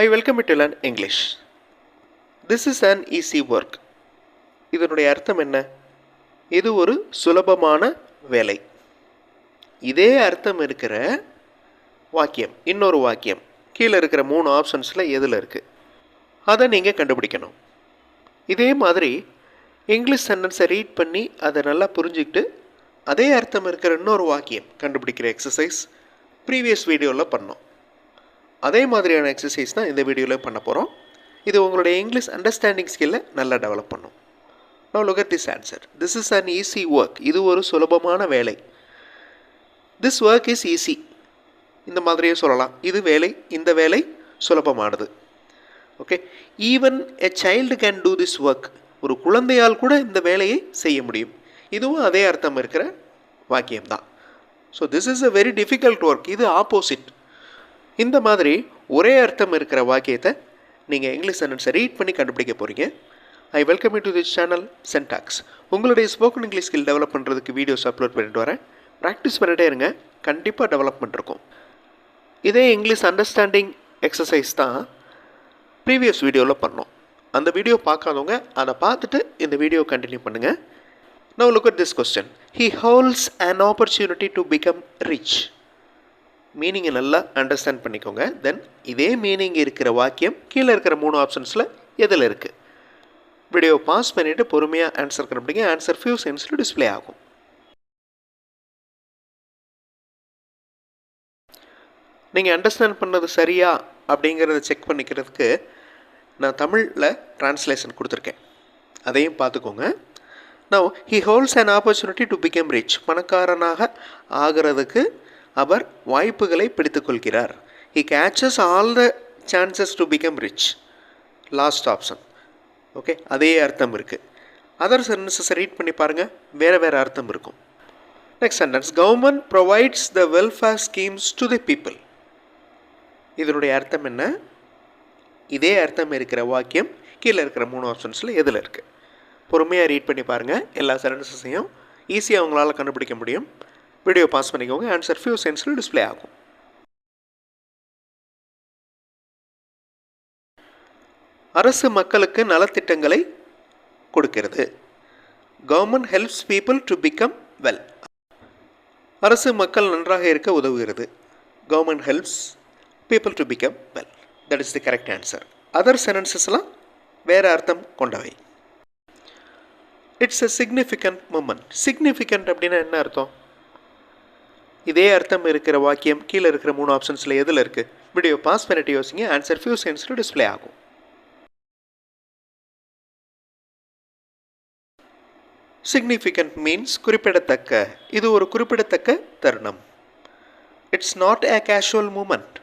I welcome to learn English this is an easy work இதனுடைய அர்த்தம் என்ன? இது ஒரு சுலபமான வேலை. இதே அர்த்தம் இருக்கிற வாக்கியம் இன்னொரு வாக்கியம். கீழே இருக்கிற மூணு ஆப்ஷன்ஸில் எதில் இருக்குது அதை நீங்கள் கண்டுபிடிக்கணும். இதே மாதிரி இங்கிலீஷ் சென்டென்ஸை ரீட் பண்ணி அதை நல்லா புரிஞ்சுக்கிட்டு அதே அர்த்தம் இருக்கிற இன்னொரு வாக்கியம் கண்டுபிடிக்கிற எக்ஸசைஸ் ப்ரீவியஸ் வீடியோவில் பண்ணோம். அதே மாதிரியான எக்ஸசைஸ் தான் இந்த வீடியோவில் பண்ண போகிறோம் இது உங்களுடைய இங்கிலீஷ் அண்டர்ஸ்டாண்டிங் ஸ்கில்லை நல்லா டெவலப் பண்ணும். Now look at this answer this is an easy work இது ஒரு சுலபமான வேலை. திஸ் ஒர்க் இஸ் ஈஸி இந்த மாதிரியே சொல்லலாம். இது வேலை இந்த வேலை சுலபமானது. Okay even a child can do this work ஒரு குழந்தையால் கூட இந்த வேலையை செய்ய முடியும். இதுவும் அதே அர்த்தம் இருக்கிற வாக்கியம்தான். So this is a very difficult work இது ஆப்போசிட் இந்த மாதிரி ஒரே அர்த்தம் இருக்கிற வாக்கியத்தை நீங்கள் இங்கிலீஷ் சென்டென்ஸை ரீட் பண்ணி கண்டுபிடிக்க போகிறீங்க I welcome you to this channel சென்டாக்ஸ் உங்களுடைய ஸ்போக்கன் இங்கிலீஷ் ஸ்கில் டெவலப் பண்ணுறதுக்கு வீடியோஸ் அப்லோட் பண்ணிட்டு வரேன். ப்ராக்டிஸ் பண்ணிட்டே இருங்க. கண்டிப்பாக டெவலப்மெண்ட் இருக்கும். இதே இங்கிலீஷ் அண்டர்ஸ்டாண்டிங் எக்ஸசைஸ் தான் ப்ரீவியஸ் வீடியோவில் பண்ணோம். அந்த வீடியோ பார்க்காதவங்க அதை பார்த்துட்டு இந்த வீடியோ கண்டினியூ பண்ணுங்கள் now look at this question he holds an opportunity to become rich மீனிங்கை நல்லா அண்டர்ஸ்டாண்ட் பண்ணிக்கோங்க. தென் இதே மீனிங் இருக்கிற வாக்கியம் கீழே இருக்கிற மூணு ஆப்ஷன்ஸில் எதில் இருக்குது வீடியோ பாஸ் பண்ணிவிட்டு பொறுமையாக ஆன்சர் கண்டுபிடிங்க. ஆன்சர் ஃபியூ சென்ஸில் டிஸ்ப்ளே ஆகும். நீங்கள் அண்டர்ஸ்டாண்ட் பண்ணது சரியா அப்படிங்கிறத செக் பண்ணிக்கிறதுக்கு நான் தமிழில் ட்ரான்ஸ்லேஷன் கொடுத்துருக்கேன். அதையும் பார்த்துக்கோங்க. நான் he holds an opportunity to become rich பணக்காரனாக ஆகிறதுக்கு அவர் வாய்ப்புகளை பிடித்துக்கொள்கிறார். He catches all the chances to become rich last option okay அதே அர்த்தம் இருக்குது அதர் சென்டென்சஸ் ரீட் பண்ணி பாருங்கள் வேறு வேறு அர்த்தம் இருக்கும். Next sentence government provides the welfare schemes to the people இதனுடைய அர்த்தம் என்ன? இதே அர்த்தம் இருக்கிற வாக்கியம் கீழே இருக்கிற மூணு ஆப்ஷன்ஸில் எதில் இருக்குது பொறுமையாக ரீட் பண்ணி பாருங்கள் எல்லா சென்டென்சஸையும் ஈஸியாக அவங்களால் கண்டுபிடிக்க முடியும். வீடியோ பாஸ் பண்ணிக்கோங்க ஆன்சர் ஃபியூ சென்ஸில் டிஸ்பிளே ஆகும். அரசு மக்களுக்கு நலத்திட்டங்களை கொடுக்கிறது. Government helps people to become well அரசு மக்கள் நன்றாக இருக்க உதவுகிறது. Government helps people to become well that is the correct answer other சென்டென்சஸ்லாம் வேறு அர்த்தம் கொண்டவை. It's a significant moment significant அப்படின்னா என்ன அர்த்தம்? இதே அர்த்தம் இருக்கிற வாக்கியம் கீழே இருக்கிற மூணு ஆப்ஷன்ஸில் எதில் இருக்குது வீடியோ பாஸ் பண்ணிட்டு யோசிங்க ஆன்சர் ஃபியூ சென்ஸில் டிஸ்ப்ளே ஆகும். சிக்னிஃபிகண்ட் மீன்ஸ் குறிப்பிடத்தக்க. இது ஒரு குறிப்பிடத்தக்க தருணம். It's not a casual moment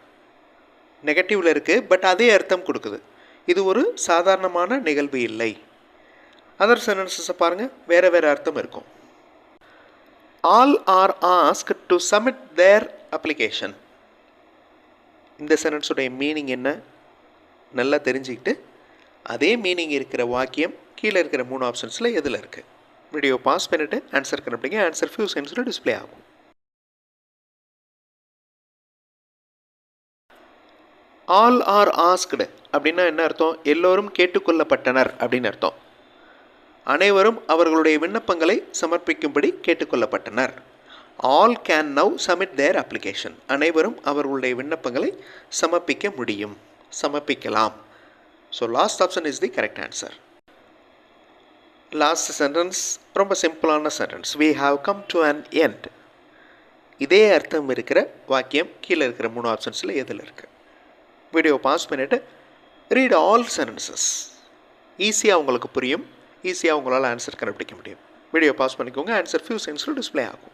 நெகட்டிவில் இருக்குது பட் அதே அர்த்தம் கொடுக்குது. இது ஒரு சாதாரணமான நிகழ்வு இல்லை. அதர் சென்டென்சஸை பாருங்கள் வேறு வேறு அர்த்தம் இருக்கும். All are ask to submit their application இந்த சென்டென்ஸுடைய மீனிங் என்ன? நல்லா தெரிஞ்சுக்கிட்டு அதே மீனிங் இருக்கிற வாக்கியம் கீழே இருக்கிற மூணு ஆப்ஷன்ஸில் எதில் இருக்குது வீடியோ பாஸ் பண்ணிவிட்டு ஆன்சர் கண்டுபிடிங்க. ஆன்சர் ஃபியூ சென்ஸில் டிஸ்ப்ளே ஆகும். ஆல் ஆர் ஆஸ்க்டு அப்படின்னா என்ன அர்த்தம்? எல்லோரும் கேட்டுக்கொள்ளப்பட்டனர் அப்படின்னு அர்த்தம். அனைவரும் அவர்களுடைய விண்ணப்பங்களை சமர்ப்பிக்கும்படி கேட்டுக்கொள்ளப்பட்டனர். All can now submit their application அனைவரும் அவர்களுடைய விண்ணப்பங்களை சமர்ப்பிக்க முடியும். சமர்ப்பிக்கலாம். So last option is the correct answer last sentence ரொம்ப சிம்பிளான sentence we have come to an end இதே அர்த்தம் இருக்கிற வாக்கியம் கீழே இருக்கிற மூணு ஆப்ஷன்ஸில் எதில் இருக்குது வீடியோ பாஸ் பண்ணிவிட்டு ரீட் ஆல் சென்டென்சஸ் ஈஸியாக உங்களுக்கு புரியும். ஈஸியாக உங்களால் ஆன்சர் கண்டுபிடிக்க முடியும். வீடியோ பாஸ் பண்ணிக்கோங்க ஆன்சர் ஃபியூ சென்ஸில் டிஸ்பிளே ஆகும்.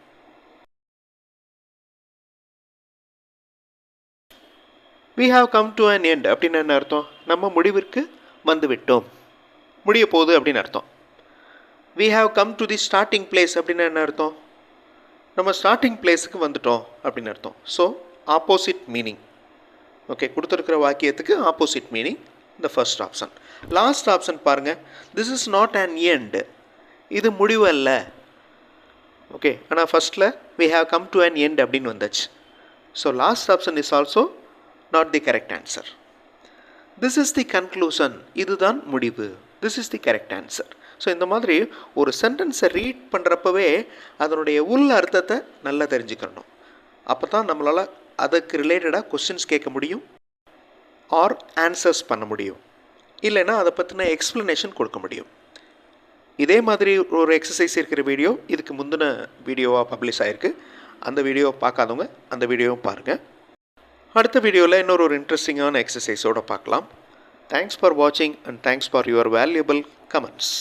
We have come to an end அப்படின்னு என்ன அர்த்தம்? நம்ம முடிவிற்கு வந்துவிட்டோம். முடிய போகுது அப்படின்னு அர்த்தம். We have come to the starting place அப்படின்னு என்ன அர்த்தம்? நம்ம ஸ்டார்டிங் பிளேஸுக்கு வந்துட்டோம் அப்படின்னு அர்த்தம். ஸோ ஆப்போசிட் மீனிங் ஓகே கொடுத்துருக்கிற வாக்கியத்துக்கு ஆப்போசிட் மீனிங் இந்த ஃபர்ஸ்ட் ஆப்ஷன் லாஸ்ட் ஆப்ஷன் பாருங்கள் this is not an end இது முடிவு அல்ல ஓகே ஆனால் ஃபஸ்ட்டில் we have come to an end அப்படின்னு வந்தாச்சு. So last option is also not the correct answer this is the conclusion இதுதான் முடிவு. This is the correct answer so இந்த மாதிரி ஒரு சென்டென்ஸை ரீட் பண்ணுறப்பவே அதனுடைய உள் அர்த்தத்தை நல்லா தெரிஞ்சுக்கணும். அப்போ தான் நம்மளால் அதுக்கு ரிலேட்டடாக கொஸ்டின்ஸ் கேட்க முடியும். ஆர் ஆன்சர்ஸ் பண்ண முடியும். இல்லைன்னா அதை பற்றின எக்ஸ்ப்ளனேஷன் கொடுக்க முடியும். இதே மாதிரி ஒரு எக்ஸசைஸ் இருக்கிற வீடியோ இதுக்கு முந்தின வீடியோவாக பப்ளிஷ் ஆகிருக்கு அந்த வீடியோவை பார்க்காதவங்க அந்த வீடியோவும் பாருங்கள் அடுத்த வீடியோவில் இன்னொரு ஒரு இன்ட்ரெஸ்டிங்கான எக்ஸசைஸோடு பார்க்கலாம். தேங்க்ஸ் ஃபார் வாட்சிங் and thanks for your valuable comments